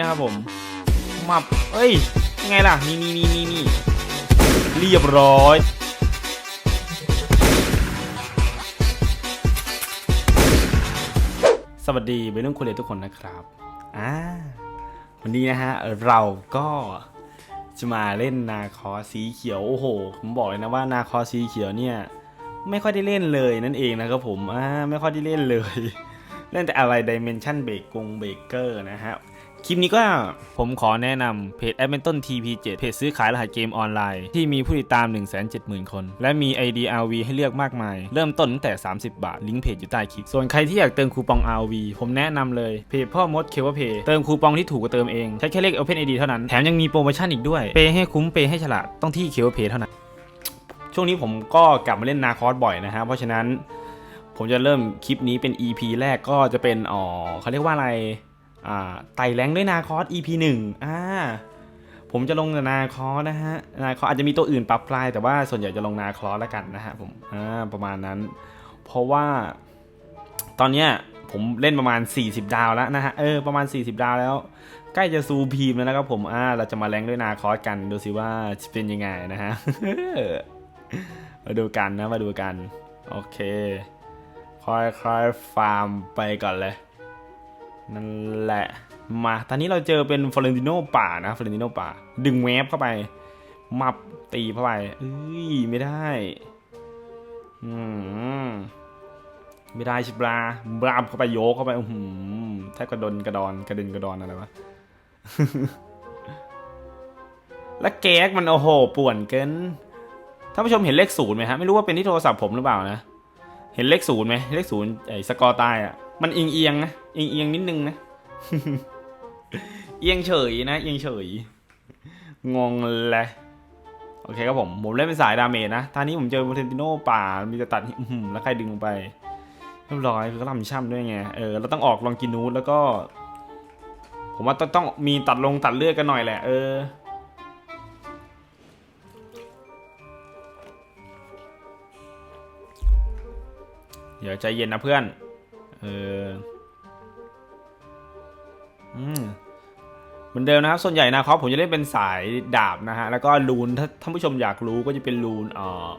นะครับผมมาเอ้ยยังไงล่ะนี่นี่นี่นี่นี่เรียบร้อยสวัสดีเบลล์คุณเลทุกคนนะครับ อ่า วันนี้นะฮะ เราก็จะมาเล่นนาคอสีเขียว โอ้โห ผมบอกเลยนะว่านาคอสีเขียวเนี่ย ไม่ค่อยได้เล่นเลยนั่นเองนะครับผม อ่า ไม่ค่อยได้เล่นเลย เล่นแต่อะไร Dimension b r e a k กง Breaker นะฮะ คลิปนี้ก็ผมขอแนะนำเพจ a d m i n t o n TP7 เพจซื้อขายรหัสเกมออนไลน์ ที่มีผู้ติดตาม 170,000 คน และมี ID RV ให้เลือกมากมาย เริ่มต้นตั้งแต่ 30 บาท ลิงก์เพจอยู่ใต้คลิป ส่วนใครที่อยากเติมคูปอง RV ผมแนะนำเลยเพจพ่อมดเคเวเพเติมคูปองที่ถูกกว่าเติมเอง ใช้แค่เลข Open ID เท่านั้น แถมยังมีโปรโมชั่นอีกด้วย เปย์ให้คุ้มเปย์ให้ฉลาดต้องที่เคเวเพเท่านั้น ช่วงนี้ผมก็กลับมาเล่นนาคอสบ่อยนะฮะเพราะฉะนั้น ผมจะเริ่มคลิปนี้เป็น EP แรกก็จะเป็นอ๋อเขาเรียกว่าอะไร ไต่แรงด้วยนาคอส EP หนึ่งอ่าผมจะลงนาคอสนะฮะ นาคอสอาจจะมีตัวอื่นปรับปลาย แต่ว่าส่วนใหญ่จะลงนาคอสแล้วกันนะฮะผมอ่าประมาณนั้น เพราะว่าตอนเนี้ยผมเล่นประมาณ 40 ดาวแล้วนะฮะ เออ ประมาณ 40 ดาวแล้ว ใกล้จะซูพีมแล้วนะครับผม อ่า เราจะมาแรงด้วยนาคอสกันดูสิว่าจะเป็นยังไงนะฮะ มาดูกันนะ มาดูกัน โอเค ค่อยๆฟาร์มไปก่อนเลย นั่นแหละ มาตอนนี้เราเจอเป็นฟลอเรนติโนป่านะฟลอเรนติโนป่า ดึงเวฟเข้าไป มับตีเข้าไปเอ้ยไม่ได้อืมไม่ได้ชิบลาบราบเข้าไปโยกเข้าไปอือหือแทบกระดนกระดอนกระเด็นกระดอนอะไรวะแล้วแก๊กมันโอ้โหป่วนเกินท่านผู้ชมเห็นเลขศูนย์ไหมฮะไม่รู้ว่าเป็นที่โทรศัพท์ผมหรือเปล่านะ เห็นเลขศูนย์ไหมเลขศูนย์ไอ้สกอร์ตายอะ มันเอียงเอียงๆนะเอียงเอียงๆนิดนึงนะ เอียงเฉยนะ เอียงเฉย งงเลยโอเคครับผม ผมเล่นเป็นสายดาเมจนะท่านี้ผมเจอโมเทนติโนป่า มีจะตัดอื้อหือแล้วใครดึงลงไปเรียบร้อยคือก็ลำช่ำด้วยไง เออ เราต้องออกลองกินนูดแล้วก็ ผมว่าต้องต้องมีตัดลงตัดเลือดกันหน่อยแหละ เออ เดี๋ยวใจเย็นนะเพื่อน เอออืมเหมือนเดิมนะครับ ส่วนใหญ่นะครับผมจะเล่นเป็นสายดาบนะฮะ แล้วก็ลูน ถ้าท่านผู้ชมอยากรู้ก็จะเป็นลูนเอ่อ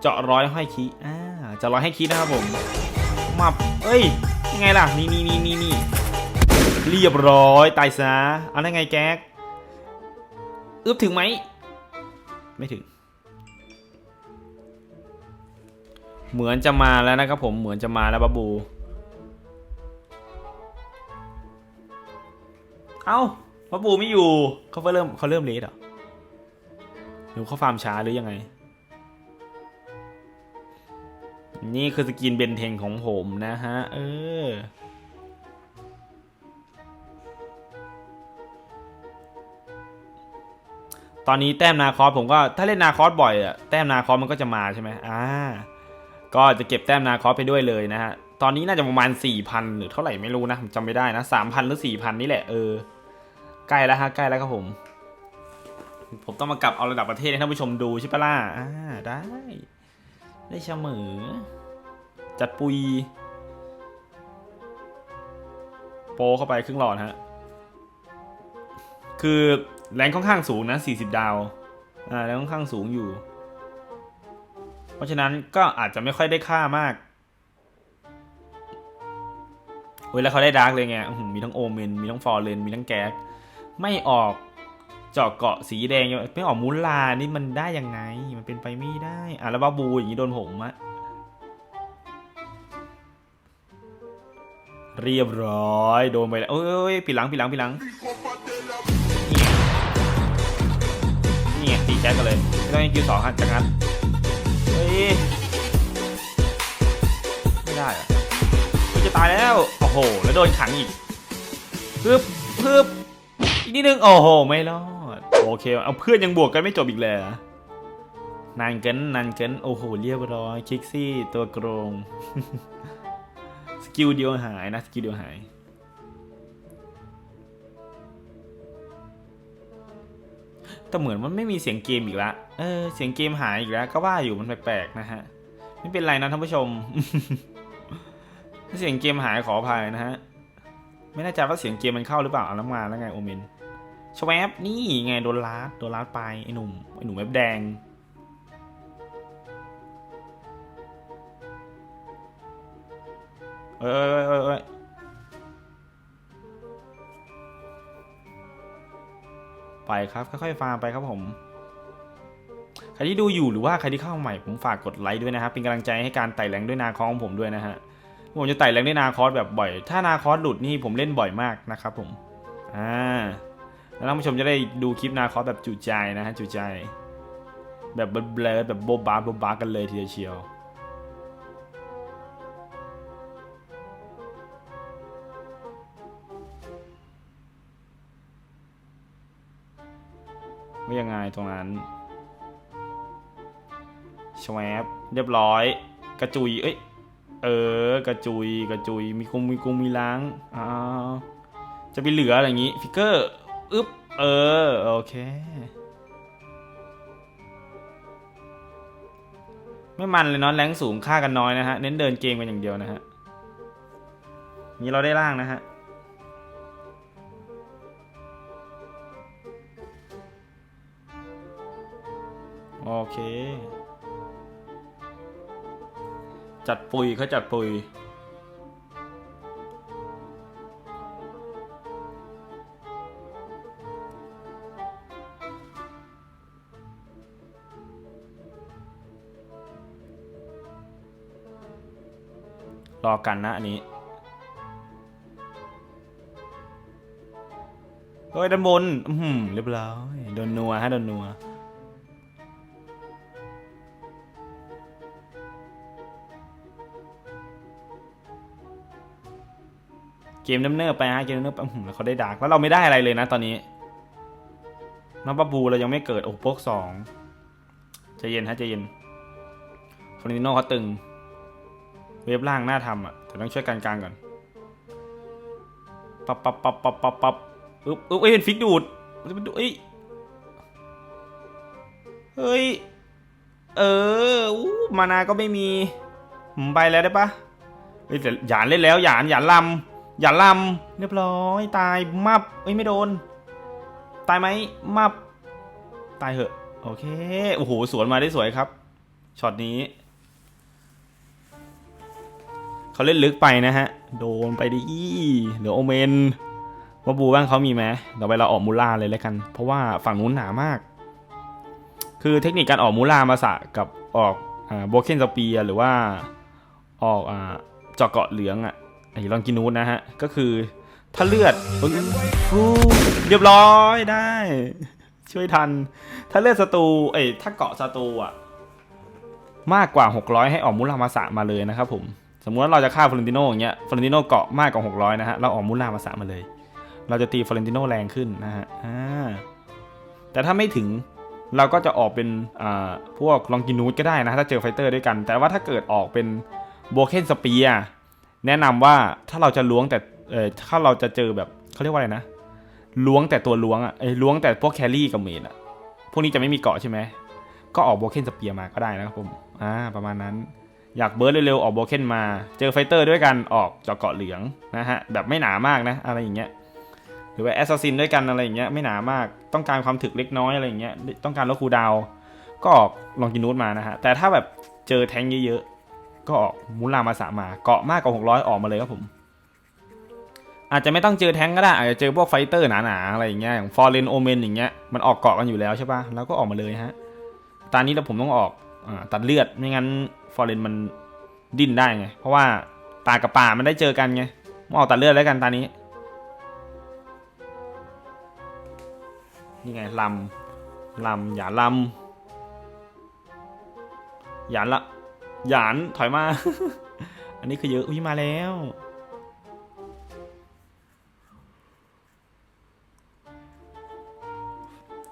เจาะร้อยห้อยคีอ่าเจาะร้อยให้คีนะครับผมมาเอ้ย ยังไงล่ะ นี่นี่นี่นี่นี่เรียบร้อย ตายซะเอาได้ไงแก๊ก อึบถึงไหม ไม่ถึง เหมือนจะมาแล้วนะครับผมเหมือนจะมาแล้วบับบู เอ้าบับบูไม่อยู่เขาเริ่มเขาเริ่มเลทเหรอหรือเขาฟาร์มช้าหรือยังไง นี่คือสกินเบนเทงของผมนะฮะ เออตอนนี้แต้มนาคอสผมก็ถ้าเล่นนาคอสบ่อยอะแต้มนาคอสมันก็จะมาใช่ไหมอ่า ก็จะเก็บแต้มนาคอสไปด้วยเลยนะฮะ ตอนนี้น่าจะประมาณ 4,000 หรือเท่าไหร่ไม่รู้นะจำไม่ได้นะ 3,000 หรือ 4,000 นี่แหละ เออ ใกล้แล้วฮะ ใกล้แล้วครับผม ผมต้องมากลับเอาระดับประเทศให้ท่านผู้ชมดูใช่ปะล่ะอ่าได้ ได้เสมอ จัดปุย โปเข้าไปครึ่งหลอดฮะ คือแรงค่อนข้างสูงนะ 40 ดาว อ่าแรงค่อนข้างสูงอยู่ เพราะฉะนั้นก็อาจจะไม่ค่อยได้ค่ามากเว้ยแล้วเขาได้ดาร์กเลยไงมีทั้งโอเมน มีทั้งฟอร์เรน มีทั้งแก๊ก ไม่ออกเจาะเกาะสีแดงยังไม่ออกมูลานี่มันได้ยังไง มันเป็นไปไม่ได้ อะแล้วบาบูอย่างนี้โดนผมอะเรียบร้อย โดนไปแล้วเอ้ยปิดหลังปิดหลังปิดหลังนี่ไงตีแก๊กกันเลย ไม่ต้องยังคิวสองฮะจังงั้น ฮ้ยไม่ได้อะมันจะตายแล้ว โอ้โห แล้วโดนขังอีกฮึบฮึบอีกนิดนึง โอ้โห ไม่รอด โอเค เอาเพื่อนยังบวกกันไม่จบอีกเลยนานเกินนานเกินโอ้โห เรียบร้อย คิกซี่ ตัวโกรง สกิลเดียวหายนะ สกิลเดียวหาย แต่เหมือนมันไม่มีเสียงเกมอีกแล้วเออเสียงเกมหายอีกแล้ว ก็ว่าอยู่มันแปลกๆนะฮะไม่เป็นไรนะท่านผู้ชมเสียงเกมหายขออภัยนะฮะไม่แน่ใจว่าเสียงเกมมันเข้าหรือเปล่าเอาแล้วมาแล้วไงโอเมนชวบนี่ไงโดนลาดโดนลาดไปไอ้หนุ่มไอ้หนุ่มเว็บแดงเอ้ยเอ้ยเอ้ย ไปครับค่อยๆฟาร์มไปครับผมใครที่ดูอยู่หรือว่าใครที่เข้ามาใหม่ผมฝากกดไลค์ด้วยนะครับเป็นกำลังใจให้การไต่แรงด้วยนาคอของผมด้วยนะฮะผมจะไต่แรงด้วยนาคอสแบบบ่อย ถ้านาคอสหลุดนี่ผมเล่นบ่อยมากนะครับผมอ่าแล้วท่านผู้ชมจะได้ดูคลิปนาคอสแบบจุใจนะฮะจุใจ แบบเบลอแบบโบบาโบบากันเลยทีเดียวเชียว ว่ายังไงตรงนั้นชวบเรียบร้อย กระจุย เอ้ย เออ กระจุย กระจุย มีกงมีกงมีล้างอ้าวจะไปเหลืออะไรอย่างงี้ ฟิกเกอร์ อึ๊บ เออ โอเค ไม่มันเลยเนาะ แรงสูงค่ากันน้อยนะฮะ เน้นเดินเกมกันอย่างเดียวนะฮะ นี้เราได้ล่างนะฮะ เค จัดปุยเขาจัดปุย รอกันนะอันนี้ เฮ้ยด้านบน อือหือเรียบร้อย โดนนัวฮะ โดนนัว เกมน้ำเนิบไปฮะเกมน้ำเนิบไปอื้อหือแล้วเขาได้ดาร์กแล้วเราไม่ได้อะไรเลยนะตอนนี้น้องปะบูเรายังไม่เกิดโอ้โหโป๊กสองใจเย็นฮะใจเย็นฟอร์นิโนเขาตึง เว็บล่างน่าทำอะแต่ต้องช่วยกันกลางก่อนปับปับปับปับปับปับอึ๊บอึ๊บเอ้ยเป็นฟิกดูดมันจะเป็นดูเอ้ยเฮ้ย เอออู้มานาก็ไม่มีผมไปแล้วได้ปะเฮ้ยแต่หยานเล่นแล้วหยานหยานลำ หยาลำเรียบร้อยตายมับเอ้ยไม่โดน ตายไหมมับ ตายเหอะ โอเค โอ้โห สวนมาได้สวยครับช็อตนี้เขาเล่นลึกไปนะฮะ โดนไปดิเดี๋ยวโอเมนว่าบูบ้างเขามีไหมเดี๋ยวไปเราออกมูล่าเลยแล้วกัน เพราะว่าฝั่งนู้นหนามาก คือเทคนิคการออกมูล่ามาสะกับออกอ่าโบเคนสเปียหรือว่าออกอ่าจาะเกาะเหลืองอะ ลองกินูดนะฮะ ก็คือถ้าเลือดฟูเรียบร้อยได้ ช่วยทัน ถ้าเลือดศัตรูเอ้ยถ้าเกาะศัตรูอะ มากกว่า 600 ให้ออกมูลามาสะมาเลยนะครับผมสมมุติว่าเราจะฆ่าฟลอเรนติโนอย่างเงี้ยฟลอเรนติโนเกาะมากกว่า 600 นะฮะเราออกมูลามาสะมาเลย เราจะตีฟลอเรนติโนแรงขึ้นนะฮะอ่าแต่ถ้าไม่ถึงเราก็จะออกเป็นพวกลองกินูดก็ได้นะถ้าเจอไฟเตอร์ด้วยกัน แต่ว่าถ้าเกิดออกเป็นโบเคนสเปีย แนะนำว่าถ้าเราจะล้วงแต่เออถ้าเราจะเจอแบบเขาเรียกว่าอะไรนะล้วงแต่ตัวล้วงอะไอ้ล้วงแต่พวกแครี่กับเมดอะพวกนี้จะไม่มีเกาะใช่ไหมก็ออกโบเคนสเปียร์มาก็ได้นะครับผมอ่าประมาณนั้นอยากเบิร์ดเร็วๆออกโบเคนมา เจอไฟเตอร์ด้วยกันออกเจาะเกาะเหลืองนะฮะแบบไม่หนามากนะอะไรอย่างเงี้ยหรือว่าแอสซัสซินด้วยกันอะไรอย่างเงี้ยไม่หนามากต้องการความถึกเล็กน้อยอะไรอย่างเงี้ยต้องการลดคูดาวก็ออกลองกินูดมานะฮะแต่ถ้าแบบเจอแทงเยอะ ก็ออกมูลามาสามาเกาะมากกว่า 600 ออกมาเลยครับผม อาจจะไม่ต้องเจอแทงก็ได้ อาจจะเจอพวกไฟเตอร์หนาๆอะไรอย่างเงี้ยอย่างฟอร์เรนโอเมนอย่างเงี้ยมันออกเกาะกันอยู่แล้วใช่ปะแล้วก็ออกมาเลยฮะตอนนี้เราผมต้องออกอตัดเลือดไม่งั้นฟอร์เรนมันดิ้นได้ไงเพราะว่าตากับป่ามันได้เจอกันไงมาออกตัดเลือดแล้วกันตอนนี้นี่ไงลำลำอย่าลำหยาละ หยานถอยมา อันนี้คือเยอะ อุ้ยมาแล้ว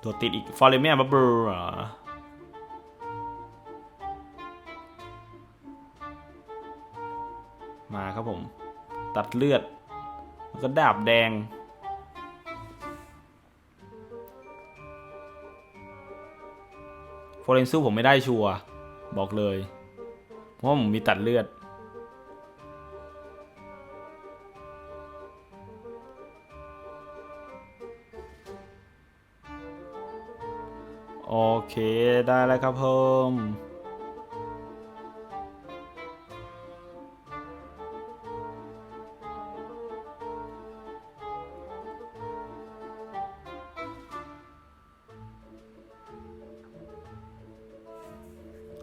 ตัวติดอีก ฟอร์เรเมียบับเบิลเหรอมาครับผม ตัดเลือด แล้วก็ดาบแดง โฟเรนซูผมไม่ได้ชัวร์บอกเลย เพราะผมมีตัดเลือด โอเคได้แล้วครับเพิ่ม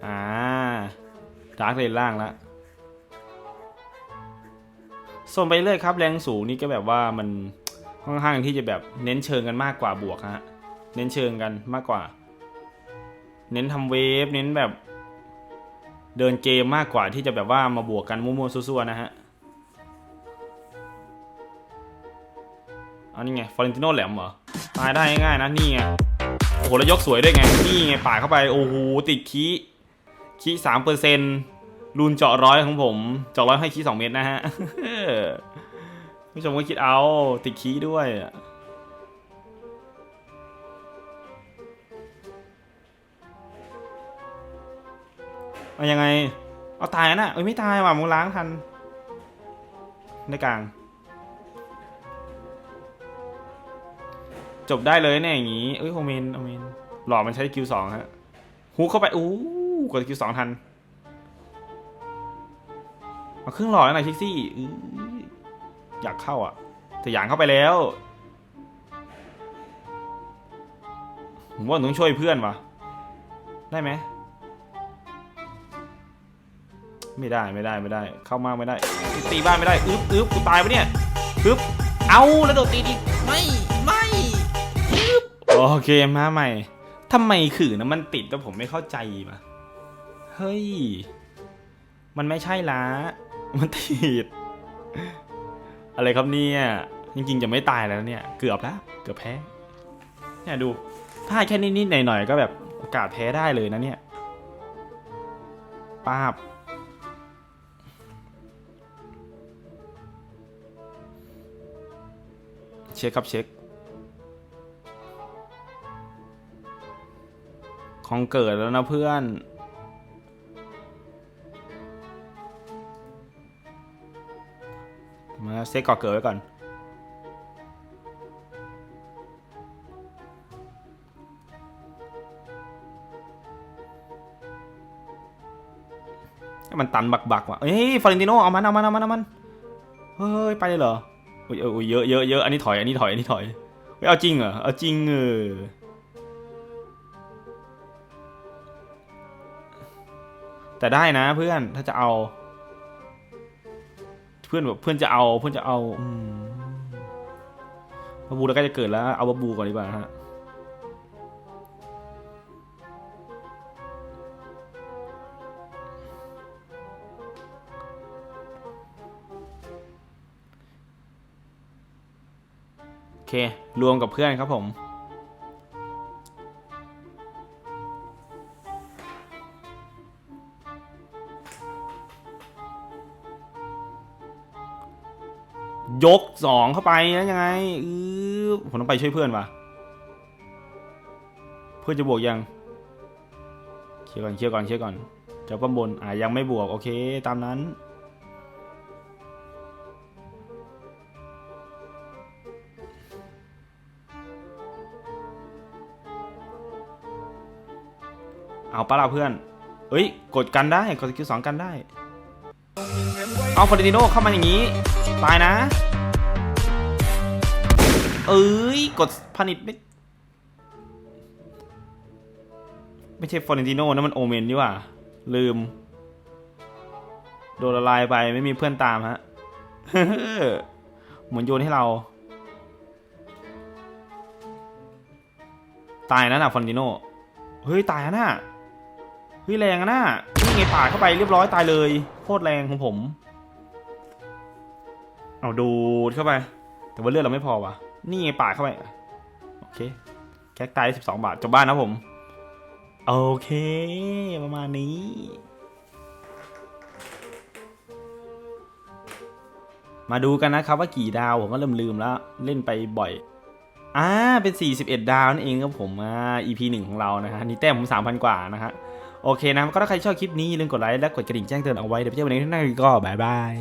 อ่า ดาร์กเลนล่างแล้วส่วนไปเรื่อยครับแรงสูงนี่ก็แบบว่ามันค่อนข้างที่จะแบบเน้นเชิงกันมากกว่าบวกฮะเน้นเชิงกันมากกว่า เน้นทำเวฟเน้นแบบ เดินเกมมากกว่าที่จะแบบว่ามาบวกกันมั่วๆซั่วๆนะฮะอันนี้ไงฟอเรนติโนแหลมเหรอตายได้ง่ายๆนะนี่ไงโอ้โหแล้วยกสวยด้วยไงนี่ไงป่าเข้าไปโอ้โหติดคี คีสามเปอร์เซ็นต์รูนเจาะร้อยของผมเจาะร้อยให้คีสองเม็ดนะฮะผู้ชมก็คิดเอาติดคีด้วยอะเอายังไง เอาตายนะเอ้ยไม่ตายว่ะมึงล้างทันได้กลาง จบได้เลยเนี่ยอย่างงี้ เอ้ยโฮเมนโฮเมนหล่อมันใช้คิวสองฮะฮุกเข้าไปอู้ กดคิวสองทันมาครึ่งหล่อแล้วนายชิกซี่อยากเข้าอะแต่อย่างเข้าไปแล้วผมว่าต้องช่วยเพื่อนวะได้ไหมไม่ได้ไม่ได้ไม่ได้ เข้ามาไม่ได้ ตีบ้านไม่ได้อึ๊บอึ๊บกูตายปะเนี่ยอึ๊บเอาแล้วโดดตีดิไม่ไม่อึ๊บโอเคมาใหม่ทำไมขื่อนะมันติดแต่ผมไม่เข้าใจปะ เฮ้ย มันไม่ใช่ละ มันติด อะไรครับเนี่ยจริงๆจะไม่ตายแล้วเนี่ย เกือบแล้ว เกือบแพ้ เนี่ยดูพลาดแค่นิดๆหน่อยๆก็แบบโอกาสแพ้ได้เลยนะเนี่ยป้าบ เช็คครับเช็ค ของเกิดแล้วนะเพื่อน มาเซ็กก่อเกิดไว้ก่อนมันตันบักบักๆว่ะเอ้ยฟอเรนติโนเอามันเอามันเอามันเอามันเฮ้ยไปเลยเหรออุ้ยเอออุ้ยเยอะเยอะเยอะอันนี้ถอยอันนี้ถอยอันนี้ถอยไม่เอาจริงเหรอเอาจริงเออแต่ได้นะเพื่อนถ้าจะเอาเพื่อนแบบเพื่อนจะเอาเพื่อนจะเอาบาบูแล้วก็จะเกิดแล้ว เอาบาบูก่อนดีกว่าฮะโอเค รวมกับเพื่อนครับผม ยกสองเข้าไปแล้วยังไงอือผมต้องไปช่วยเพื่อนวะเพื่อนจะบวกยังเคลียร์ก่อนเคลียร์ก่อนเคลียร์ก่อนเจ้าป้มบนอ่ายังไม่บวกโอเค ตามนั้นเอาปะล่ะเพื่อน เอ้ย กดกันได้ กดสกิลสองกันได้ เอาฟอร์ติโนเข้ามาอย่างนี้ ตายนะ เอ้ย กดพานิชไม่ ไม่ใช่ฟอร์เรนติโน่นะมันโอเมนนี่หว่า ลืม โดนละลายไปไม่มีเพื่อนตามฮะเหมือนโยนให้เรา ตายนะน่ะฟอร์เรนติโนเฮ้ย ตายนะเฮ้ยแรงอะน่ะนี่ไงป่าเข้าไปเรียบร้อยตายเลยโคตรแรงของผม เอาดูดเข้าไป แต่ว่าเลือดเราไม่พอว่ะ นี่ไงป่าดเข้าไป โอเค แก๊กตายได้สิบสองบาท จบบ้านนะผม โอเค ประมาณนี้มาดูกันนะครับว่ากี่ดาวผมก็เริ่มลืมแล้ว เล่นไปบ่อยอ่าเป็น 41 ดาวนั่นเองครับผมอ่า EP 1 ของเรานะฮะนี่แต้มผม 3,000 กว่านะฮะโอเคนะก็ถ้าใครชอบคลิปนี้อย่าลืมกดไลค์และกดกระดิ่งแจ้งเตือนเอาไว้เดี๋ยวเจอกันในคลิปหน้าก็บายบาย